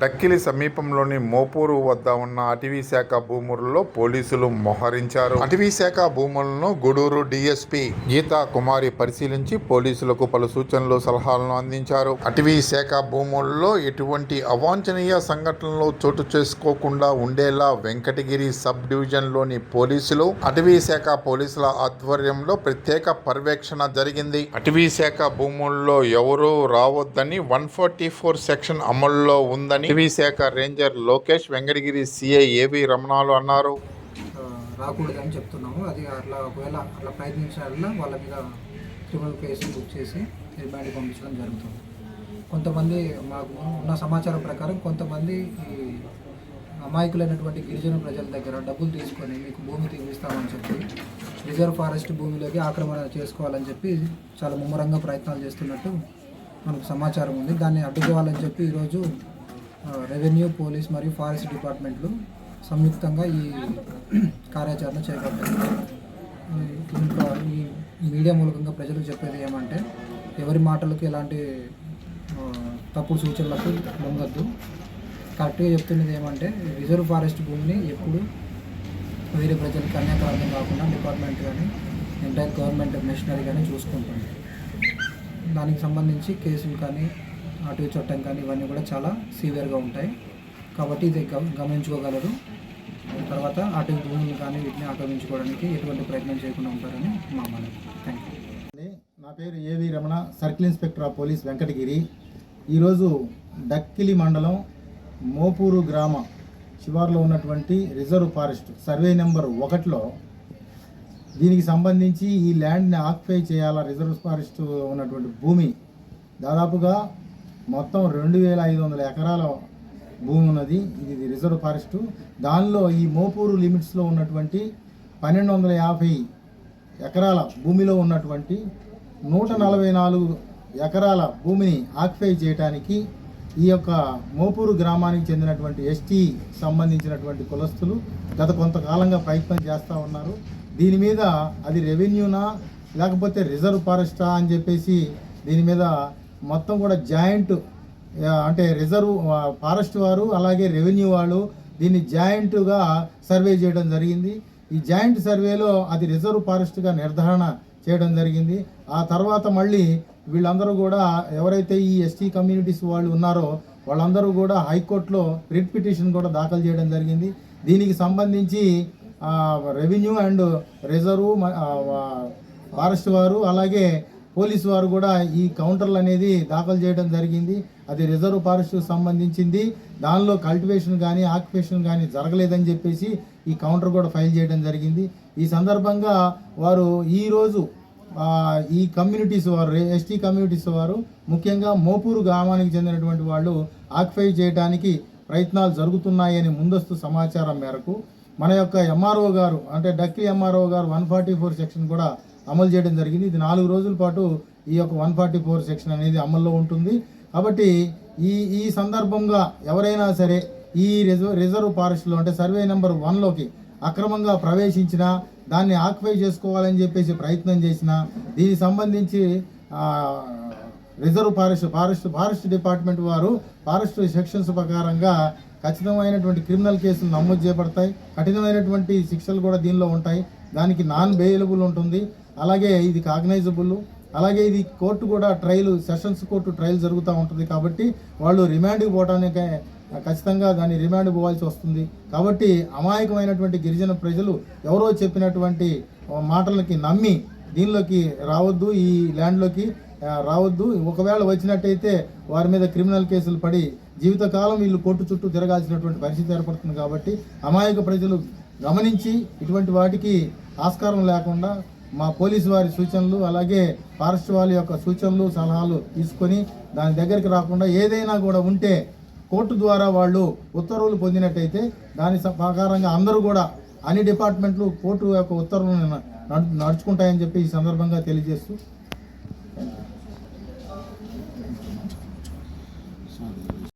Dakkili సమీపంలోని మోపూరు వద్ద ఉన్న అటవీ శాఖ భూములలో పోలీసులు మోహరించారు. అటవీ శాఖ భూములను గూడూరు డిఎస్పీ గీతా కుమారి పరిశీలించి పోలీసులకు పలు సూచనలు సలహాలను అందించారు. అటవీ శాఖ భూముల్లో ఎటువంటి అవాంఛనీయ సంఘటనలు చోటు చేసుకోకుండా ఉండేలా వెంకటగిరి సబ్ డివిజన్లోని పోలీసులు అటవీ శాఖ పోలీసుల ఆధ్వర్యంలో ప్రత్యేక పర్యవేక్షణ జరిగింది. అటవీ శాఖ భూముల్లో ఎవరూ రావద్దని వన్ ఫార్టీ ఫోర్ సెక్షన్ అమల్లో ఉందని అటవీ శాఖ రేంజర్ లోకేష్ వెంకటగిరి సిఐ ఏవి రమణాలు అన్నారు? రాకూడదని చెప్తున్నాము. అది అట్లా ఒకవేళ అట్లా ప్రయత్నించిన వాళ్ళ మీద క్రిమినల్ కేసు బుక్ చేసి రిమాండ్ పంపించడం జరుగుతుంది. కొంతమంది మాకు ఉన్న సమాచారం ప్రకారం కొంతమంది ఈ అమాయకులైనటువంటి గిరిజన ప్రజల దగ్గర డబ్బులు తీసుకొని మీకు భూమి తీపిస్తామని చెప్పి రిజర్వ్ ఫారెస్ట్ భూమిలోకి ఆక్రమణ చేసుకోవాలని చెప్పి చాలా ముమ్మరంగా ప్రయత్నాలు చేస్తున్నట్టు మనకు సమాచారం ఉంది. దాన్ని అడ్డుకోవాలని చెప్పి ఈరోజు రెవెన్యూ పోలీస్ మరియు ఫారెస్ట్ డిపార్ట్మెంట్లు సంయుక్తంగా ఈ కార్యాచరణ చేపట్టారు. ఇంకా ఈ మీడియా మూలకంగా ప్రజలకు చెప్పేది ఏమంటే ఎవరి మాటలకు ఎలాంటి తప్పు తప్పుడు సూచనలకు లొంగద్దు. కరెక్ట్గా చెప్తున్నది ఏమంటే రిజర్వ్ ఫారెస్ట్ భూమిని ఎప్పుడు వేరే ప్రజలకు అన్యాకరంగా కాకుండా డిపార్ట్మెంట్ కానీ ఎంటైర్ గవర్నమెంట్ మిషనరీ కానీ చూసుకుంటుంది. దానికి సంబంధించి కేసులు కానీ అటు చట్టం కానీ ఇవన్నీ కూడా చాలా సీవియర్గా ఉంటాయి. కాబట్టి ఇది గమనించుకోగలరు. తర్వాత అటు భూములు కానీ వీటిని ఆక్రమించుకోవడానికి ఎటువంటి ప్రయత్నం చేయకుండా ఉంటారని మా మనం థ్యాంక్ యూ నా పేరు A V Ramana circle inspector of police Venkatagiri. ఈరోజు డక్కిలి మండలం మోపూరు గ్రామ శివార్లో ఉన్నటువంటి రిజర్వ్ ఫారెస్ట్ సర్వే నెంబర్ ఒకటిలో దీనికి సంబంధించి ఈ ల్యాండ్ని ఆక్యుపై చేయాలా రిజర్వ్ ఫారెస్ట్ ఉన్నటువంటి భూమి దాదాపుగా మొత్తం రెండు వేల ఐదు వందల ఎకరాల భూమి ఉన్నది. ఇది రిజర్వ్ ఫారెస్ట్. దానిలో ఈ మోపూరు లిమిట్స్లో ఉన్నటువంటి పన్నెండు వందల యాభై ఎకరాల భూమిలో ఉన్నటువంటి నూట నలభై నాలుగు ఎకరాల భూమిని ఆక్యుపై చేయడానికి ఈ యొక్క మోపూరు గ్రామానికి చెందినటువంటి ఎస్టీ సంబంధించినటువంటి కులస్తులు గత కొంతకాలంగా ప్రయత్నం చేస్తూ ఉన్నారు. దీని మీద అది రెవెన్యూనా లేకపోతే రిజర్వ్ ఫారెస్టా అని చెప్పేసి దీని మీద మొత్తం కూడా జాయింట్ అంటే రిజర్వ్ ఫారెస్ట్ వారు అలాగే రెవెన్యూ వాళ్ళు దీన్ని జాయింట్గా సర్వే చేయడం జరిగింది. ఈ జాయింట్ సర్వేలో అది రిజర్వ్ ఫారెస్ట్గా నిర్ధారణ చేయడం జరిగింది. ఆ తర్వాత మళ్ళీ వీళ్ళందరూ కూడా ఎవరైతే ఈ ఎస్టీ కమ్యూనిటీస్ వాళ్ళు ఉన్నారో వాళ్ళందరూ కూడా హైకోర్టులో రిట్ పిటిషన్ కూడా దాఖలు చేయడం జరిగింది. దీనికి సంబంధించి రెవెన్యూ అండ్ రిజర్వ్ ఫారెస్ట్ వారు అలాగే పోలీసు వారు కూడా ఈ కౌంటర్లు అనేది దాఖలు చేయడం జరిగింది. అది రిజర్వ్ ఫారెస్ట్కు సంబంధించింది. దానిలో కల్టివేషన్ కానీ ఆక్యుపేషన్ కానీ జరగలేదని చెప్పేసి ఈ కౌంటర్ కూడా ఫైల్ చేయడం జరిగింది. ఈ సందర్భంగా వారు ఈరోజు ఈ కమ్యూనిటీస్ వారు ఎస్టీ కమ్యూనిటీస్ వారు ముఖ్యంగా మోపూరు గ్రామానికి చెందినటువంటి వాళ్ళు ఆక్యుపై చేయడానికి ప్రయత్నాలు జరుగుతున్నాయని ముందస్తు సమాచారం మేరకు మన యొక్క ఎంఆర్ఓ గారు అంటే డక్కి ఎంఆర్ఓ గారు వన్ ఫార్టీ ఫోర్ సెక్షన్ కూడా అమలు చేయడం జరిగింది. ఇది నాలుగు రోజుల పాటు ఈ యొక్క వన్ ఫార్టీ ఫోర్ సెక్షన్ అనేది అమల్లో ఉంటుంది. కాబట్టి ఈ ఈ సందర్భంగా ఎవరైనా సరే ఈ రిజర్వ్ రిజర్వ్ ఫారెస్ట్లో అంటే సర్వే నెంబర్ వన్లోకి అక్రమంగా ప్రవేశించినా దాన్ని ఆక్యుపై చేసుకోవాలని చెప్పేసి ప్రయత్నం చేసినా దీనికి సంబంధించి reserve forest forest forest department వారు ఫారెస్ట్ సెక్షన్స్ ప్రకారంగా ఖచ్చితమైనటువంటి క్రిమినల్ కేసులు నమోదు చేపడతాయి కఠినమైనటువంటి శిక్షలు కూడా దీనిలో ఉంటాయి. దానికి నాన్ బెయిలబుల్ ఉంటుంది. అలాగే ఇది కాగ్నైజబుల్. అలాగే ఇది కోర్టు కూడా ట్రయల్ సెషన్స్ కోర్టు ట్రయల్ జరుగుతూ ఉంటుంది కాబట్టి వాళ్ళు రిమాండ్కి పోవడానికి ఖచ్చితంగా దాన్ని రిమాండ్ పోవాల్సి వస్తుంది. కాబట్టి అమాయకమైనటువంటి గిరిజన ప్రజలు ఎవరో చెప్పినటువంటి మాటలకి నమ్మి దీనిలోకి రావద్దు ఈ ల్యాండ్లోకి రావద్దు. ఒకవేళ వచ్చినట్టయితే వారి మీద క్రిమినల్ కేసులు పడి జీవితకాలం వీళ్ళు కోర్టు చుట్టూ తిరగాల్సినటువంటి పరిస్థితి ఏర్పడుతుంది కాబట్టి అమాయక ప్రజలు గమనించి ఇటువంటి వాటికి ఆస్కారం లేకుండా మా పోలీసు వారి సూచనలు అలాగే ఫారెస్ట్ వాళ్ళ యొక్క సూచనలు సలహాలు తీసుకొని దాని దగ్గరికి రాకుండా ఏదైనా కూడా ఉంటే కోర్టు ద్వారా వాళ్ళు ఉత్తర్వులు పొందినట్టయితే దాని స- ప్రకారంగా అందరూ కూడా అన్ని డిపార్ట్మెంట్లు కోర్టు యొక్క ఉత్తర్వులను నడుచుకుంటాయని చెప్పి ఈ సందర్భంగా తెలియజేస్తూ